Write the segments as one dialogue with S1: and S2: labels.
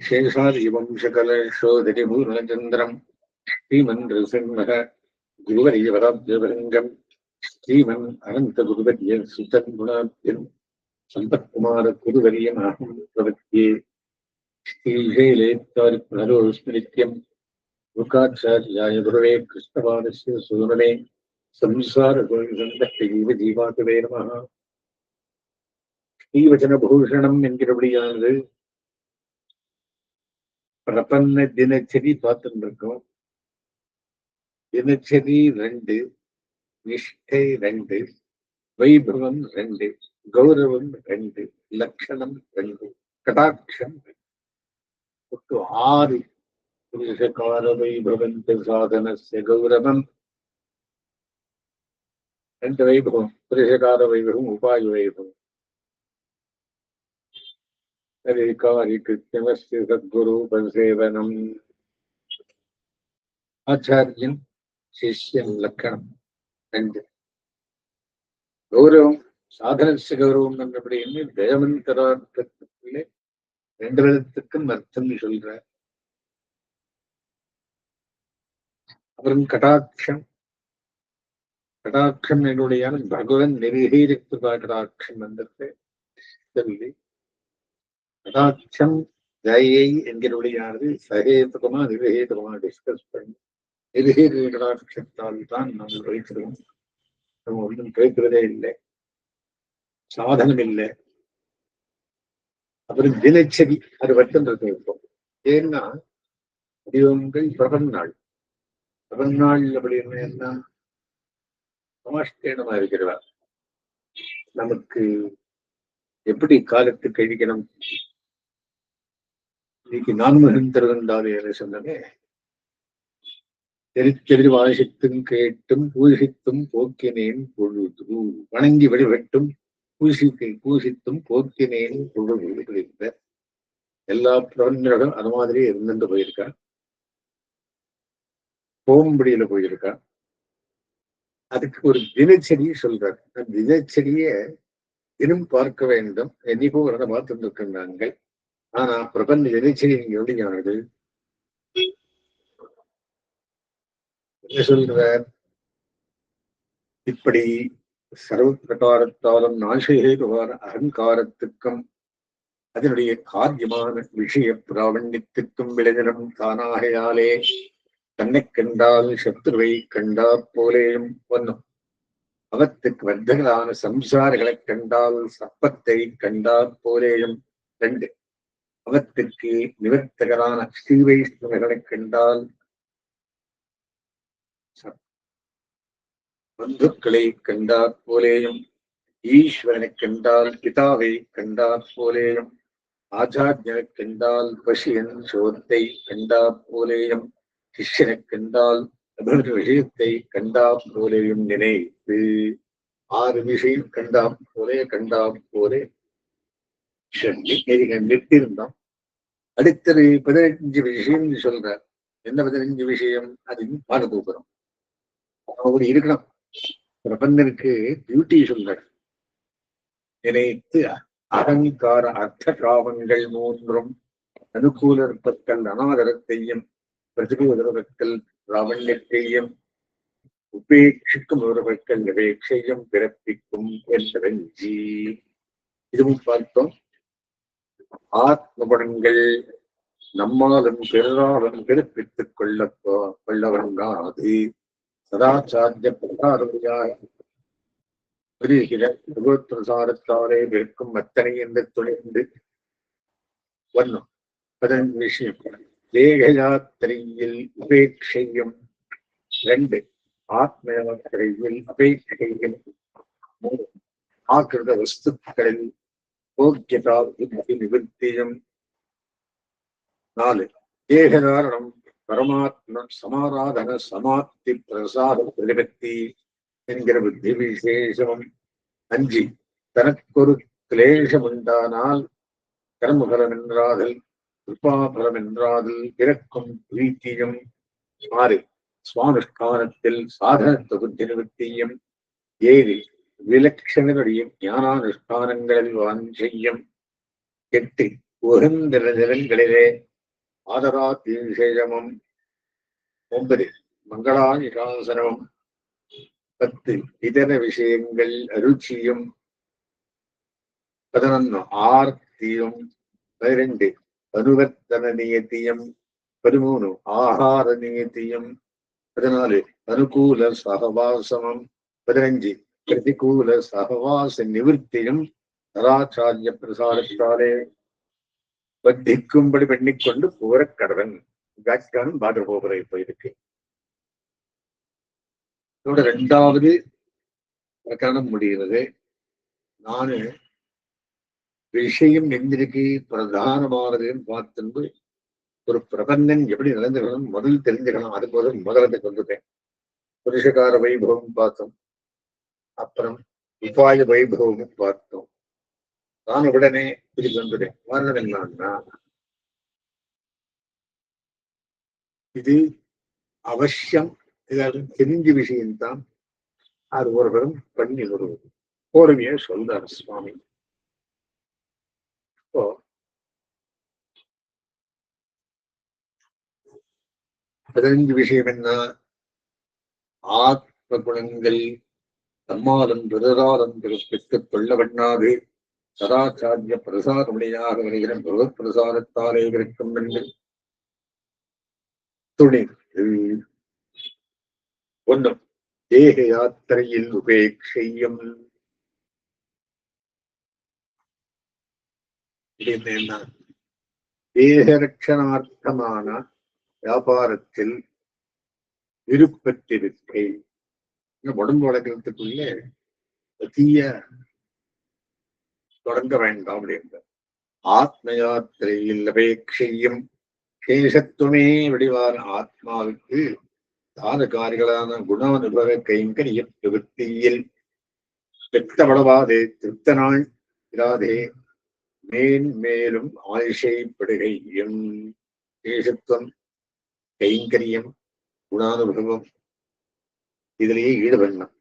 S1: शेषादिवं शकलशोधरिपूर्णचन्द्रम् श्रीमन्त्रसिंहः गुरुवर्यवराब्जभृङ्गम् श्रीमन् अनन्तगुरुवर्य सुतन्गुणाभ्यम् सम्पत्कुमारगुरुवर्यमहं प्रपद्ये श्रीशैलेत्तारिपुनरोस्मृत्यम् मुखाचार्याय गुरवे कृष्णपादस्य सूनने संसारगोविन्दजीवजीवातवे नमः ஸ்ரீவச்சனபூஷணம் என்கிறபடியானது பிரபன்ன தினச்சரி பார்த்துட்டு இருக்கோம் தினச்சரி ரெண்டு நிஷ்டை ரெண்டு வைபவம் ரெண்டு கௌரவம் ரெண்டு லட்சணம் ரெண்டு கடாட்சம் ஒட்டு ஆறு. புருஷகார வைபவந்த சாதனஸ்ய கௌரவம். ரெண்டு வைபவம் புருஷகார வைபவம் உபாய வைபவம். हरिकारिकृत्यमस्य सद्गुरूपसेवनम् ஆச்சாரியன் சிஷ்யன் லக்கணம் ரெண்டு கௌரவம் சாதனச கௌரவம் என்றபடின்னு தயமந்தரார்த்தத்துக்குள்ளே ரெண்டு விதத்துக்கும் அர்த்தம் சொல்ற அப்புறம் கடாட்சம் கடாட்சம் என்னுடைய பகவன் நிர்ஹீரித்துவ கடாட்சம் என்றது சொல்லி கடாட்சம் தயை என்கிறபடியானது சகேதுகமா நிர்ஹேதுகமா டிஸ்கஸ் பண்ணி நிர்ஹேது கடாட்சத்தால் தான் நாம் வைக்கிறோம் நம்ம ஒன்றும் கேட்கிறதே இல்லை. சாதனம் இல்லை அப்புறம் தினச்சரி அது வட்டம் இருக்கும் ஏன்னா வடிவங்கள் பிரபன் நாள். அப்படின்னு என்ன? சமாஷ்டேனமா இருக்கிறவா நமக்கு எப்படி காலத்து கழிக்கணும் இன்னைக்கு நான்முகன் திருவந்தாது என்று சொன்னமே தெரித்தெதிர் வாசித்தும் கேட்டும் பூசித்தும் போக்கினேன் பொழுது. வணங்கி வழிபட்டும் பூசித்து பூசித்தும் போக்கினேன் பொழுது. இருந்த எல்லா பிரபஞ்சர்களும் அது மாதிரி இருந்துட்டு போயிருக்கா? போம்படியில போயிருக்கா? அதுக்கு ஒரு தினச்செடி சொல்றார். அந்த தினச்சரிய தினம் பார்க்க வேண்டும். என்னைக்கோ வரத பார்த்துட்டு இருக்கிறாங்க ஆனா பிரபஞ்ச தினச்சரி எப்படியானது என்ன சொல்கிறார்? இப்படி சர்வ பிரகாரத்தாலும் நாசேதுவான அகங்காரத்துக்கும் அதனுடைய காரியமான விஷய பிராவண்யத்திற்கும் விளைஞரம் தானாகையாலே. தன்னை கண்டால் சத்ருவை கண்டா போலேயும் ஒன்னும் அவத்துக்கு வர்த்தகளான சம்சாரிகளை கண்டால் சப்பத்தை கண்டா போலேயும். ரெண்டு. அவற்றுக்கு நிவர்த்தகரான ஸ்ரீவைஷ்ணவர்களை கண்டால் பந்துக்களை கண்டாற் போலேயும் ஈஸ்வரனை கண்டால் பிதாவை கண்டாற் போலேயும் ஆச்சாரியனை கண்டால் பசியன் சோத்தை கண்டாற் போலேயும் சிஷ்யனை கண்டால் விஷயத்தை கண்டா போலேயும் நினைத்து ஆறு விஷயம் கண்டாம் போலே கண்டாம் போலே சொல்லி நிறுத்தியிருந்தோம் அடுத்தது பதினஞ்சு விஷயம் சொல்ற என்ன பதினஞ்சு விஷயம்? அது பாடகோபுரம். அப்படி இருக்கணும். பிரபந்தனுக்கு பியூட்டி சொல்ற நினைத்து அகங்கார அர்த்த காவங்கள் மூன்றும் அனுகூலற்பற்கள் அனாதரத்தையும் பிரதிகூலர்கள் ராவண்யத்தையும் உபேட்சிக்கும் உறவுகள் நிவேட்சையும் பிறப்பிக்கும் என்ற இதுவும் பார்த்தோம். ஆத்ம குணங்கள் நம்மாலும் பிறராலும் கெடுப்பித்துக் கொள்ள கொள்ளவங்காது சதாச்சாரிய பிரகாரமையாக புரிகிற பிரசாரத்தாலே விற்கும் அத்தனை என்று துணிந்து ஒன்னும் அதன் விஷயம் தேகயாத்திரையில் உபேட்சையும் ரெண்டு ஆத்ம யாத்திரையில் அபேட்சையும் ஆக்கிருத வஸ்துக்களில் போக்கியதா புத்தி நிவர்த்தியும் நாலு தேகதாரணம் பரமாத்ம சமாராதன சமாப்தி பிரசாத பிரதிபத்தி என்கிற புத்தி விசேஷமும் அஞ்சு தனக்கொரு கிளேஷம் உண்டானால் கர்மபலம் என்றாதல் கிருபாபலம் என்றாதல் பிறக்கும் பிரீத்தியும் ஆறு சுவானுஷ்டானத்தில் சாதன தொகுதி நிவர்த்தியும் ஏழு விலட்சணனுடைய ஞானானுஷ்டானங்களில் வாஞ்சையும் எட்டு உகந்த நிலங்களிலே ஆதராத்தி விசேஷமம் ஒன்பது மங்களாயுகாசனமும் பத்து இதர விஷயங்கள் அருச்சியும். பதினொன்று ஆர்த்தியும். பன்னிரண்டு அனுவர்த்தன நியத்தியம். பதிமூணு ஆகார நியத்தியம். பதினாலு அனுகூல சகவாசமும். பதினஞ்சு பிரதிகூல சகவாச நிவர்த்தியும் நராச்சாரிய பிரசாரத்தாலே வத்திக்கும்படி பண்ணிக்கொண்டு போற கடவன். வியாக்கியானம் பாட்டு போகிற இப்ப இருக்கு இதோட ரெண்டாவது பிரகரணம் முடிகிறது. நானு விஷயம் எந்திருக்கு பிரதானமானதுன்னு பார்த்து ஒரு பிரபந்தன் எப்படி நடந்துக்கணும் முதல் தெரிஞ்சுக்கணும் அது போல முதல்ல கொண்டுட்டேன். புருஷகார வைபவம் பார்த்தோம். அப்புறம் உபாய வைபவமும் பார்த்தோம். நான் உடனே இது வந்துட்டேன் காரணம் என்னன்னா இது அவசியம் எல்லாரும் தெரிஞ்ச விஷயம்தான். அது ஒருவரும் பண்ணி வருவது பொறுமையா சொல்றார் சுவாமி. இப்போ பதினஞ்சு விஷயம் என்ன? ஆத்ம குணங்கள் தம்மாதம் பிரதாரம் பிறப்பித்துக் கொள்ள வண்ணாது சதாச்சாரிய பிரசாரமுடையாக வருகிற பகவத் பிரசாரத்தாலே இருக்கும் என்று. துணி ஒன்றும் தேக யாத்திரையில் உபேட்சையும். தேகரட்சணார்த்தமான தேக வியாபாரத்தில் விருப்பத்திருக்கை. உடம்பு வளர்க்கறதுக்குள்ளே தீய தொடங்க வேண்டாம் அப்படின்ற ஆத்மயாத்திரையில் அபேட்சையும் சேஷத்துவமே வடிவான ஆத்மாவுக்கு தானகாரிகளான குண அனுபவ கைங்கரிய பிரவൃத்தியில் வெத்தப்படவாது திருப்த நாள் இராதே மேன்மேலும் ஆயுஷைப்படுகையும். சேஷத்துவம் கைங்கரியம் குணானுபவம் இதிலேயே ஈடுபடணும்.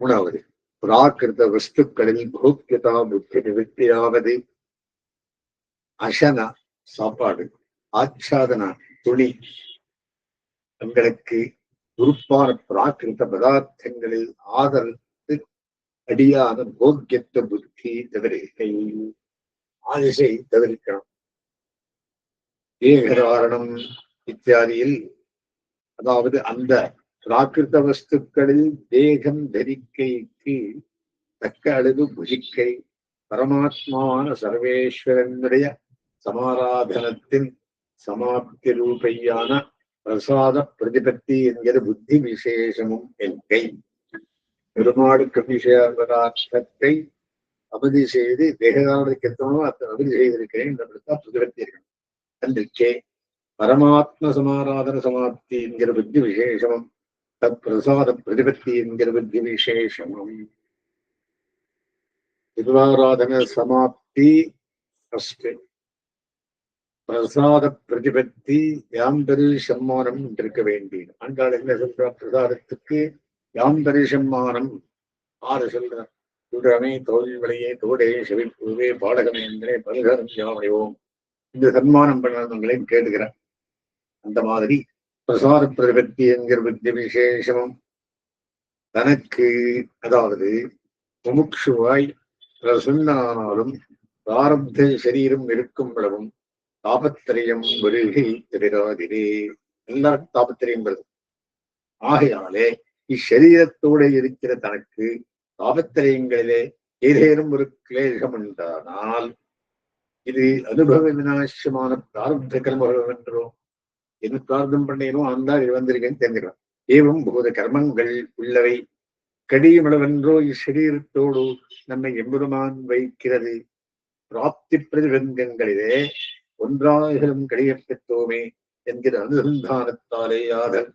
S1: மூணாவது பிராகிருத வஸ்துக்களில் போக்கியதா புத்தி நிவர்த்தியாவது. அசன சாப்பாடு ஆச்சாதன துளி தங்களுக்கு உறுப்பான பிராகிருத பதார்த்தங்களில் ஆதரித்து அடியான போக்கியத்த புத்தி தவிர்க்கை ஆதிசை தவிர்க்கணும் ஏகதாரணம் இத்தியாதியில் அதாவது அந்த பிராகிருத வஸ்துக்களில் தேகம் தரிக்கைக்கு தக்க அளவு புஜிக்கை பரமாத்மான சர்வேஸ்வரனுடைய சமாராதனத்தின் சமாப்தி ரூபையான பிரசாத பிரதிபத்தி என்கிற புத்தி விசேஷமும் என்கை. பெருமாளுக்கு விஷயத்தை அவதி செய்து தேகதானத்துக்கு எத்தனோ அத்தனை அவதி செய்திருக்கிறேன் என்றதான் பிரதிபத்தி இருக்கணும் அன்றைக்கே பரமாத்ம சமாராதன சமாப்தி என்கிற புத்தி விசேஷமும் தத்பிரசாத பிரதிபத்தி என்கிற புத்தி விசேஷமும். திருவாராதன சமாப்தி ஃபர்ஸ்ட் பிரசாத பிரதிபத்தி யாம்பெரு சம்மானம் இருக்க வேண்டியது. ஆண்டாள் என்ன சொல்ற? பிரசாதத்துக்கு யாம்பெரு சம்மானம். ஆறு சொல்றார். சுடமே தோல் விளையே தோடே செவிப்பூவே பாடகம் என்றே பல்கரம் யாவடைவோம். இந்த சன்மானம் பண்ணவங்களையும் கேட்டுக்கிறேன். அந்த மாதிரி பிரசார பிரதிபத்தி என்கிற வித்திய விசேஷம் தனக்கு அதாவது முமுட்சுவாய் பிரசன்னானாலும் பிராரப்த சரீரம் இருக்கும் அளவும் தாபத்திரயம் வருகை தவிராதிரே எல்லாருக்கும் தாபத்திரயம் வருது. ஆகையாலே இச்சரீரத்தோடு இருக்கிற தனக்கு தாபத்திரயங்களிலே ஏதேனும் ஒரு கிளேசம் உண்டானால் இது அனுபவ விநாசமான பிராரப்த கர்மம் என்றோம் எது பிரார்த்தம் பண்ணேனோ அந்த இது வந்திருக்கேன்னு தெரிஞ்சுக்கலாம். ஏவம் போத கர்மங்கள் உள்ளவை. கடியமளவென்றோ இச்சரீரத்தோடு நம்மை எம்பெருமான் வைக்கிறது. பிராப்தி பிரதிபந்தங்களிலே ஒன்றாயிரம் கடியப்பெற்றோமே என்கிற அனுசந்தானத்தாலே யாதல்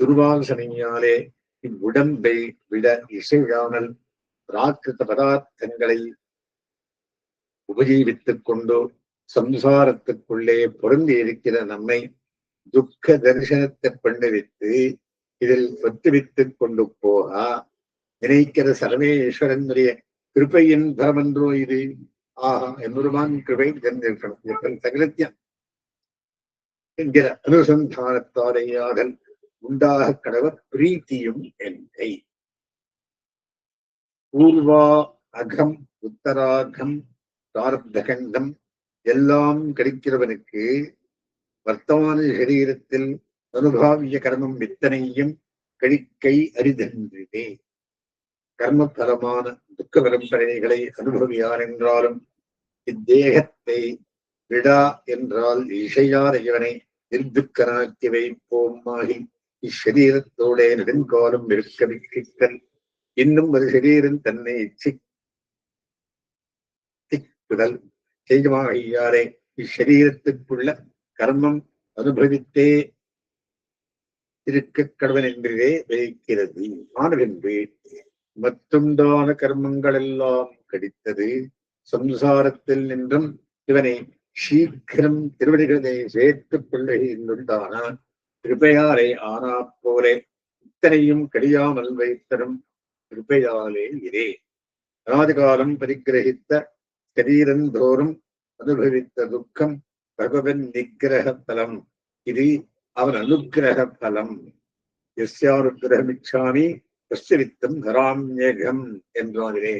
S1: துர்வாசனையாலே இவ்வுடம்பை விட இசையாமல் பிராகிருத பதார்த்தங்களை உபஜீவித்துக் கொண்டு சம்சாரத்துக்குள்ளே பொருந்தி இருக்கிற நம்மை துக்க தரிசனத்தை பண்ணுவித்து இதில் பத்துவித்துக் கொண்டு போக. நினைக்கிற சர்வேஸ்வரனுடைய கிருப்பையின் பரமன்றோ இது? ஆஹா எம்பெருமான் கிருபை தெரிஞ்சிருக்கணும் சகலத்தியம். என்கிற அனுசந்தானத்தாரையாதல் உண்டாக கடவர் பிரீத்தியும் என்னை. பூர்வா அகம் உத்தராகம் பிரார்த்தகண்டம் எல்லாம் கிடைக்கிறவனுக்கு வர்த்தமான சரீரத்தில் அனுபாவிய கர்மம் வித்தனையும் கழிக்கை அரிதென்றதே கர்மபலமான துக்க பரம்பரைகளை அனுபவியார் என்றாலும் இத்தேகத்தை விடா என்றால் இசையார் இவனை நிர்துக்கனாக்கி வைப்போமாகி இச்சரீரத்தோட நெடுங்காலம் இருக்க விக்கித்தல் இன்னும் ஒரு சரீரம் தன்னை இச்சிக்குதல் செய்யமாக ஐயாரே இச்சரீரத்துக்குள்ள கர்மம் அனுபவித்தே இருக்க கடவன் என்றே வைக்கிறது ஆனவென்று மத்துண்டான கர்மங்கள் எல்லாம் கடித்தது. சம்சாரத்தில் நின்றும் இவனை சீக்கிரம் திருவடிகளை சேர்த்துக் கொள்ளுகின்றான? கிருபையாரை ஆனா போலே. இத்தனையும் கடியாமல் வைத்தரும் கிருபையாலே இதே. அனாதிகாலம் பரிகிரகித்த சரீரந்தோறும் அனுபவித்த துக்கம் பகவன் நிகிரக பலம் இது அவன் அனுகிரக பலம் எஸ்யானுகிரகமிச்சாமி வித்தம் தராமியகம் என்றாரே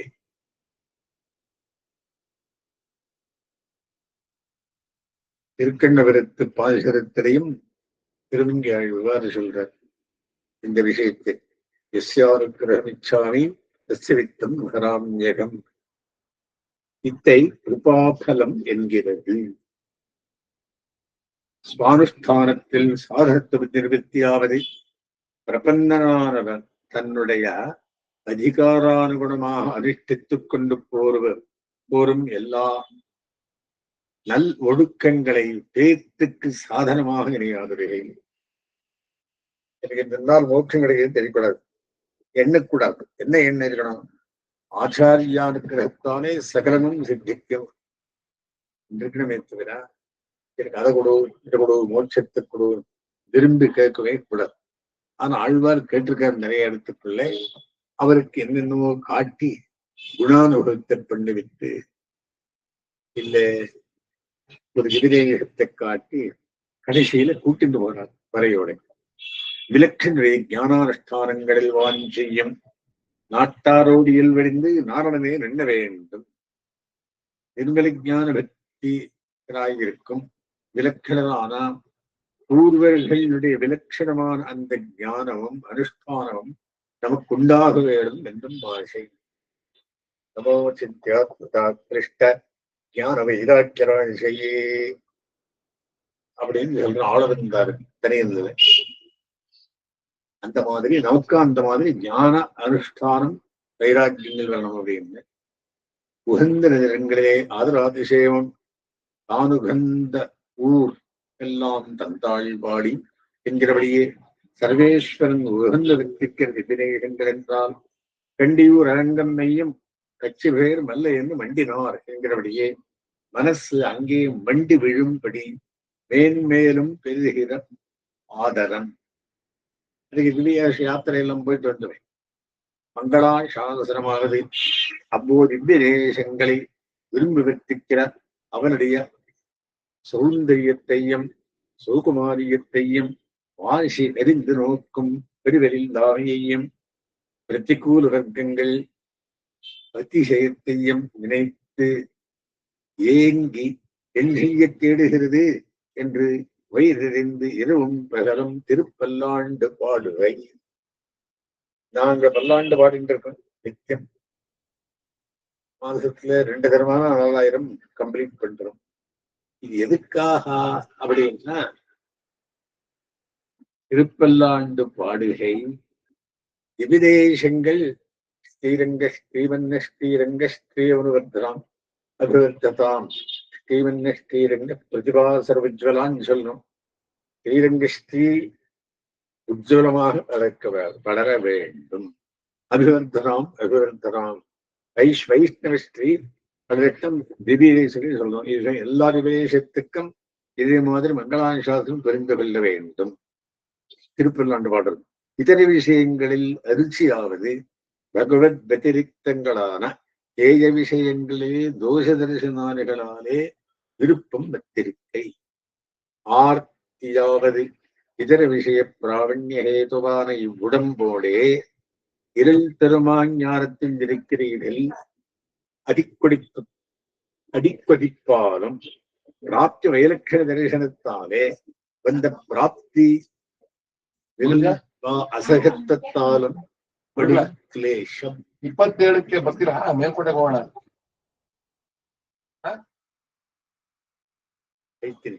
S1: திருக்கண்ணபுரத்து பாசரத்திலையும் திருமங்கி இவ்வாறு சொல்றார். இந்த விஷயத்தை எஸ்யானுகிரகமிச்சாமி வித்தம் தராமியகம் இத்தை கிருபாபலம் என்கிறது. சுவானுஷ்டானத்தில் சாதகத்துவ நிர்வத்தியாவதை பிரபந்தனானவர் தன்னுடைய அதிகாரானுகுணமாக அனுஷ்டித்துக் கொண்டு போருவர் போரும் எல்லா நல் ஒழுக்கங்களை பேத்துக்கு சாதனமாக இணையாதுகிறேன் எனக்கு இருந்தால் மோட்சம் கிடைக்கிறது தெரியக்கூடாது எண்ணக்கூடாது. என்ன எண்ண இருக்கணும்? ஆச்சாரியானுக்கிறதானே சகலமும் சித்திக்கும். இருக்கணுமே தவிர எனக்கு அதை கொடு இதை கொடு மோட்சத்தை கொடு. விரும்பி கேட்கவே கூடாது. ஆனா ஆழ்வார் கேட்டிருக்கார் நிறைய இடத்துக்குள்ள அவருக்கு என்னென்னமோ காட்டி குணானுபவத்தை பண்ணி விட்டு இல்ல ஒரு விதிரேகத்தை காட்டி கடைசியில கூட்டிட்டு போறார் வரையோட. விலக்கினுடைய ஞானானுஷ்டானங்களில் வான் செய்யும். நாட்டாரோடு இயல்வழிந்து நாரணமே நின்ன வேண்டும். நிர்மல ஞான இருக்கும் விலக்கணமான பூர்வர்களினுடைய விலட்சணமான அந்த ஞானமும் அனுஷ்டானமும் நமக்கு உண்டாக வேண்டும் என்றும் பாஷை. நமோ சித்தியாத்மதா கிருஷ்ட ஞான வைராக்கியராசையே அப்படின்னு சொல்ற ஆளவந்தாரு தனியிருந்தது அந்த மாதிரி நமக்கு அந்த மாதிரி ஞான அனுஷ்டானம் வைராக்கியங்கள் வேணும் அப்படின்னு. உகந்த நிலங்களே ஆதராதிசேவம் தானுகந்த ஊர் எல்லாம் தந்தாள் வாடி என்கிறபடியே சர்வேஸ்வரன் உகந்த வித்திற்கு விதிரேகங்கள் என்றால் கண்டியூர் அரங்கம்மையும் கட்சி பேர் மல்ல என்று மண்டினார் என்கிறபடியே மனசு அங்கே மண்டி விழும்படி மேன்மேலும் பெருகிற ஆதரம். அதுக்கு திவ்யாச யாத்திரையெல்லாம் போயிட்டு வந்துவேன் மங்களா சாகசனமானது அப்போது திவ்ய தேசங்களை விரும்பி வெற்றிக்கிற அவனுடைய சௌந்தரியத்தையும் சுகுமாரியத்தையும் வாசி நெறிந்து நோக்கும் பெருவெளில் தாவையையும் பிரதிகூல வர்க்கங்கள் அதிசயத்தையும் நினைத்து ஏங்கி என் செய்ய தேடுகிறது என்று வயிறறிந்து இரவும் பகலும் திருப்பல்லாண்டு பாடுவை. நாங்க பல்லாண்டு பாடிட்டு இருக்கோம் நித்தியம். மாதத்துல ரெண்டு தரமான நாலாயிரம் கம்ப்ளீட் பண்றோம். இது எதுக்காக அப்படின்னா திருப்பல்லாண்டு பாடுகை விவிதேசங்கள் ஸ்ரீரங்க ஸ்ரீவன்ன ஸ்ரீரங்க ஸ்ரீவனுவர்தனாம் அபிவர்த்ததாம் ஸ்ரீவன்ன ஸ்ரீரங்க பிரதிபா சர்வஜ்வலான்னு சொல்லணும் ஸ்ரீரங்க ஸ்ரீ உஜ்வலமாக வளர்க்க வளர வேண்டும். அபிவர்த்தனாம் அபிவர்த்தனாம் வைஷ் வைஷ்ணவ ஸ்ரீ பதினெட்டம் திவ்யதேசங்கள் சொல்லணும் எல்லா திவ்யதேசத்துக்கும் இதே மாதிரி மங்களாசாசனம் தெரிந்து கொள்ள வேண்டும். திருப்பல்லாண்டு பாடல். இதர விஷயங்களில் அருச்சியாவது பகவத் வத்திரிக்தங்களான ஏய விஷயங்களே தோஷ தரிசனானிகளாலே விருப்பம் வத்திருக்கை. ஆர் நியத்தியாவது இதர விஷய பிராவண்ய ஹேதுவான இவ்வுடம்போடே இருள் பெருமாஞானத்தின் இருக்கிறீர்கள். அடிக்கொடி அடிக்கொதிப்பாலும் பிராப்தி வைலட்சண தரிசனத்தாலே வந்த பிராப்தி அசகத்தாலும் கிளேஷம்
S2: ಇಪ್ಪತ್ತೇಳಕ್ಕೆ ಬರ್ತೀರಾ ಮೇಲ್ಕೋಟೆಗೆ ಹೋಗೋಣ
S1: ಹೇಳ್ತೀನಿ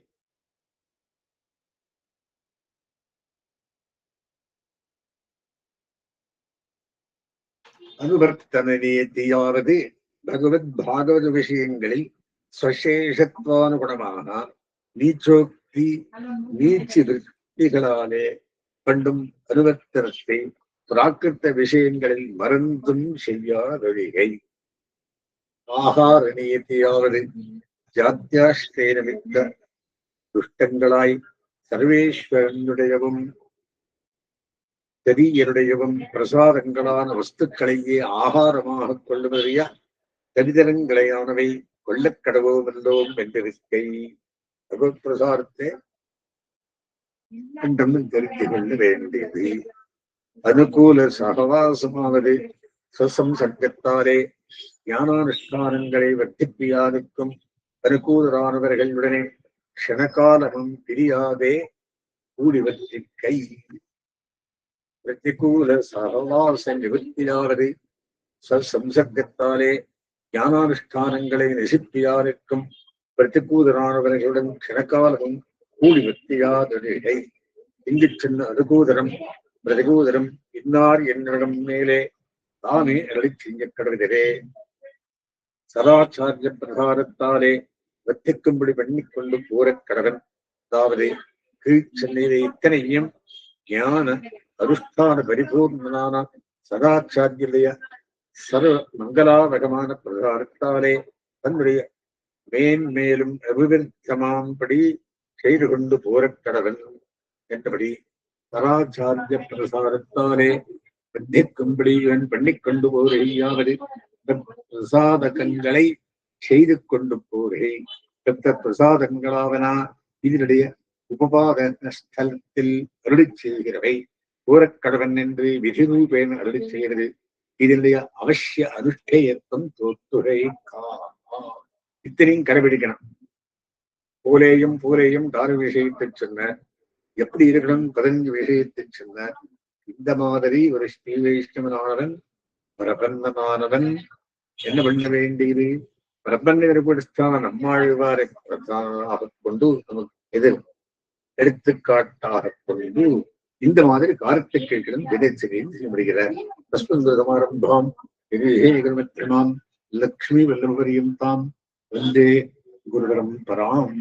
S1: ಅನುವರ್ತನ ನಿಯತಿಯಾರದೆ பகவத் பாகவத விஷயங்களில் ஸ்வசேஷத்வானுகுணமாக நீச்சோக்தி நீச்சி விற்பிகளாலே கண்டும் அனுவர்த்தனத்தை பிராகிருத்த விஷயங்களில் மறந்தும் செய்யாதொழிகை. ஆகார நியத்தியாவது ஜாத்தியாஸ்தேனமித்த துஷ்டங்களாய் சர்வேஸ்வரனுடையவும் தெரியனுடையவும் பிரசாதங்களான வஸ்துக்களையே ஆகாரமாக கொள்ளுமறிய கவிதரங்களையானவை கொள்ளக் கடவோமல்லோம் என்றிருக்கை பிரசாரத்தை என்றும் தெரிந்து கொள்ள வேண்டியது. அனுகூல சகவாசமாவது சுசம்சர்க்கத்தாலே ஞானானுஷ்டானங்களை வர்த்திப்பியாருக்கும் அனுகூலரானவர்களுடனே க்ஷணகாலமும் பிரியாதே கூடி வர்த்திக்கை பிரதிகூல சகவாச நிவர்த்தியாவது சம்சர்க்கத்தாலே ஞானானுஷ்டானங்களை நெசிப்பியாருக்கும் பிரதிகூதரானவர்களுடன் க்ஷணகாலமும் கூலி வர்த்தியாதொழிகை இங்கு சென்று அதுகூதரம் பிரதிகூதரம் இன்னார் என்னிடம் மேலே தானே அருளி செய்ய கடவுதரே சதாச்சாரிய பிரகாரத்தாலே வத்திக்கும்படி பண்ணிக்கொண்டு போரக் கடவன் அதாவது கீழ்ச்சென்னையிலே இத்தனையும் ஞான அனுஷ்டான பரிபூர்ணனான சதாச்சாரியருடைய சர்வ மங்களாவகமான பிரகாரத்தாலே தன்னுடைய மேன்மேலும் அபிவிருத்தமாம்படி செய்து கொண்டு போரக்கடவன் என்றபடி பராச்சாரிய பிரசாரத்தாலே வர்த்திக்கும்படி இவன் பண்ணிக்கொண்டு போரையாவது பிரசாதகங்களை செய்து கொண்டு போரே. பெற்ற பிரசாதங்களாவனா இதனுடைய உபபாத ஸ்தலத்தில் அருளி செய்கிறவை போரக்கடவன் என்று விதிரூபேன் அருளி செய்கிறது. இதனுடைய அவசிய அனுஷ்டேயத்துவம் தோத்துரை கா. இத்தனையும் கடைபிடிக்கணும். போலேயும் போலேயும் தாரு விஷயத்தை சொன்ன எப்படி இருக்கணும் பதினஞ்சு விஷயத்தை சொன்ன இந்த மாதிரி ஒரு ஸ்ரீ வைஷ்ணவனானவன் பிரபந்தமானவன் என்ன பண்ண வேண்டியது? பிரபன்ன ஏற்படுத்தான நம்மாழ்வாரை கொண்டு நமக்கு எதிர் எடுத்துக்காட்டாக கொண்டு இந்த மாதிரி கார்த்திகைகளும் விதைச்சதையும் செய்யப்படுகிறார். முடிகிறார் லக்ஷ்மி வல்லபரியும் தாம். வந்தே குருவரம் பராம்.